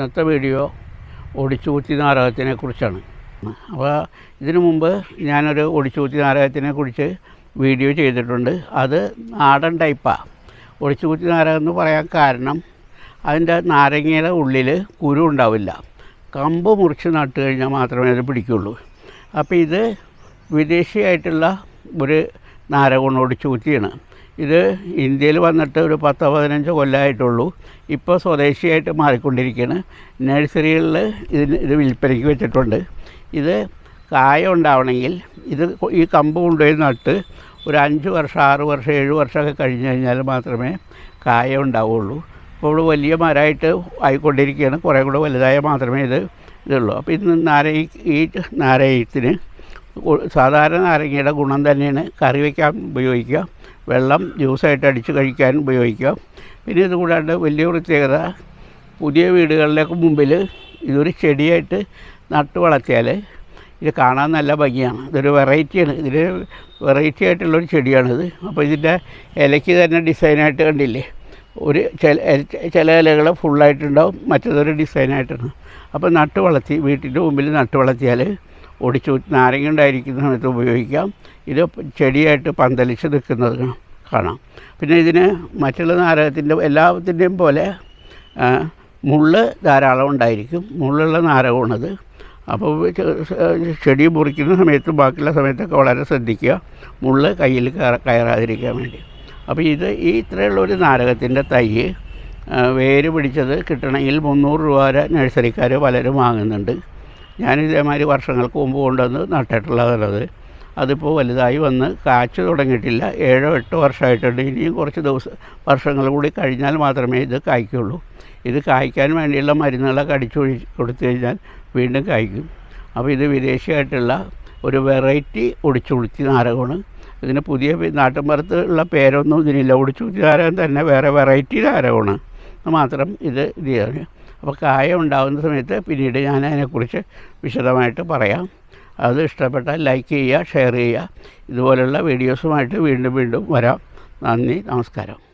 ഇന്നത്തെ വീഡിയോ ഒടിച്ചുകുത്തി നാടകത്തിനെ കുറിച്ചാണ്. അപ്പോൾ ഇതിനു മുമ്പ് ഞാനൊരു ഒടിച്ചുകുത്തി നാടകത്തിനെ കുറിച്ച് വീഡിയോ ചെയ്തിട്ടുണ്ട്. അത് നാടൻ ടൈപ്പാണ് ഒടിച്ചുകുത്തി നാടകം എന്ന് പറയാൻ കാരണം അതിന്റെ നാരങ്ങയുടെ ഉള്ളിൽ കുരു ഉണ്ടാവില്ല. കമ്പ് മുറിച്ച് നട്ട് കഴിഞ്ഞാൽ മാത്രമേ അത് പിടിക്കുള്ളൂ. അപ്പോൾ ഇത് വിദേശിയായിട്ടുള്ള ഒരു നാരകമാണ് ചൂറ്റിയാണ്. ഇത് ഇന്ത്യയിൽ വന്നിട്ട് ഒരു പത്തോ പതിനഞ്ചോ കൊല്ലമായിട്ടുള്ളൂ ഇപ്പോൾ സ്വദേശിയായിട്ട് മാറിക്കൊണ്ടിരിക്കുകയാണ് നഴ്സറികളിൽ ഇതിന് ഇത് വിൽപ്പനയ്ക്ക് വെച്ചിട്ടുണ്ട്. ഇത് കായ ഉണ്ടാവണമെങ്കിൽ ഇത് ഈ കമ്പ് കൊണ്ടുപോയി നട്ട് ഒരു അഞ്ച് വർഷം ആറ് വർഷം ഏഴ് വർഷമൊക്കെ കഴിഞ്ഞ് കഴിഞ്ഞാൽ മാത്രമേ കായ ഉണ്ടാവുള്ളൂ. അപ്പോൾ ഇവിടെ വലിയ മരമായിട്ട് ആയിക്കൊണ്ടിരിക്കുകയാണ്. കുറേ കൂടെ വലുതായാൽ മാത്രമേ ഇത് ഇതുള്ളൂ. അപ്പോൾ ഇന്ന് നാരയി ഈ നാരയത്തിന് സാധാരണ നാരങ്ങയുടെ ഗുണം തന്നെയാണ്. കറി വയ്ക്കാൻ ഉപയോഗിക്കുക. വെള്ളം ജ്യൂസായിട്ട് അടിച്ച് കഴിക്കാൻ ഉപയോഗിക്കുക. പിന്നെ ഇതുകൂടാണ്ട് വലിയ പ്രത്യേകത പുതിയ വീടുകളിലേക്ക് മുമ്പിൽ ഇതൊരു ചെടിയായിട്ട് നട്ട് വളർത്തിയാൽ ഇത് കാണാൻ നല്ല ഭംഗിയാണ്. ഇതൊരു വെറൈറ്റിയാണ്. ഇതിന് വെറൈറ്റി ആയിട്ടുള്ളൊരു ചെടിയാണിത്. അപ്പോൾ ഇതിന്റെ ഇലയ്ക്ക് തന്നെ ഡിസൈനായിട്ട് കണ്ടില്ലേ? ഒരു ചില ചില ഇലകൾ ഫുള്ളായിട്ടുണ്ടാവും മറ്റേതൊരു ഡിസൈനായിട്ടാണ്. അപ്പോൾ നട്ട് വളർത്തി വീട്ടിന്റെ മുമ്പിൽ നട്ട് വളർത്തിയാൽ ഒടിച്ചു നാരങ്ങ ഉണ്ടായിരിക്കുന്ന സമയത്ത് ഉപയോഗിക്കാം. ഇത് ചെടിയായിട്ട് പന്തലിച്ച് നിൽക്കുന്നത് കാണാം. പിന്നെ ഇതിന് മറ്റുള്ള നാരകത്തിന്റെ എല്ലാത്തിന്റെയും പോലെ മുള്ള് ധാരാളം ഉണ്ടായിരിക്കും. മുള്ളുള്ള നാരകമാണത്. അപ്പോൾ ചെടി മുറിക്കുന്ന സമയത്തും ബാക്കിയുള്ള സമയത്തൊക്കെ വളരെ ശ്രദ്ധിക്കുക. മുള്ള് കയ്യിൽ കയറാതിരിക്കാൻ വേണ്ടി. അപ്പോൾ ഇത് ഈ ഇത്രയുള്ള ഒരു നാരകത്തിന്റെ തൈ വേര് പിടിച്ചത് കിട്ടണമെങ്കിൽ മുന്നൂറ് രൂപ വരെ നഴ്സറിക്കാർ പലരും വാങ്ങുന്നുണ്ട്. ഞാൻ ഇതേമാതിരി വർഷങ്ങൾക്ക് മുമ്പ് കൊണ്ടുവന്ന് നട്ടിട്ടുള്ളതല്ലത് അതിപ്പോൾ വലുതായി വന്ന് കാച്ചു തുടങ്ങിയിട്ടില്ല. ഏഴോ എട്ടോ വർഷമായിട്ടുണ്ട്. ഇനിയും കുറച്ച് ദിവസം വർഷങ്ങൾ കൂടി കഴിഞ്ഞാൽ മാത്രമേ ഇത് കായ്ക്കുള്ളൂ. ഇത് കായ്ക്കാൻ വേണ്ടിയുള്ള മരുന്നുകളൊക്കെ അടിച്ചു കൊടുത്തു കഴിഞ്ഞാൽ വീണ്ടും കായ്ക്കും. അപ്പോൾ ഇത് വിദേശിയായിട്ടുള്ള ഒരു വെറൈറ്റി ഒടിച്ചുളുത്തി നാരകമാണ്. ഇതിന് പുതിയ നാട്ടിൻപുറത്ത് ഉള്ള പേരൊന്നും ഇതിനില്ല. ഒടിച്ചുളുത്തി നാരകം തന്നെ വേറെ വെറൈറ്റി നാരകമാണ്. മാത്രം ഇത് ഇത് ചെയ്യാണ് അപ്പോൾ കായ ഉണ്ടാകുന്ന സമയത്ത് പിന്നീട് ഞാൻ അതിനെക്കുറിച്ച് വിശദമായിട്ട് പറയാം. അത് ഇഷ്ടപ്പെട്ടാൽ ലൈക്ക് ചെയ്യുക ഷെയർ ചെയ്യുക. ഇതുപോലുള്ള വീഡിയോസുമായിട്ട് വീണ്ടും വീണ്ടും വരാം. നന്ദി നമസ്കാരം.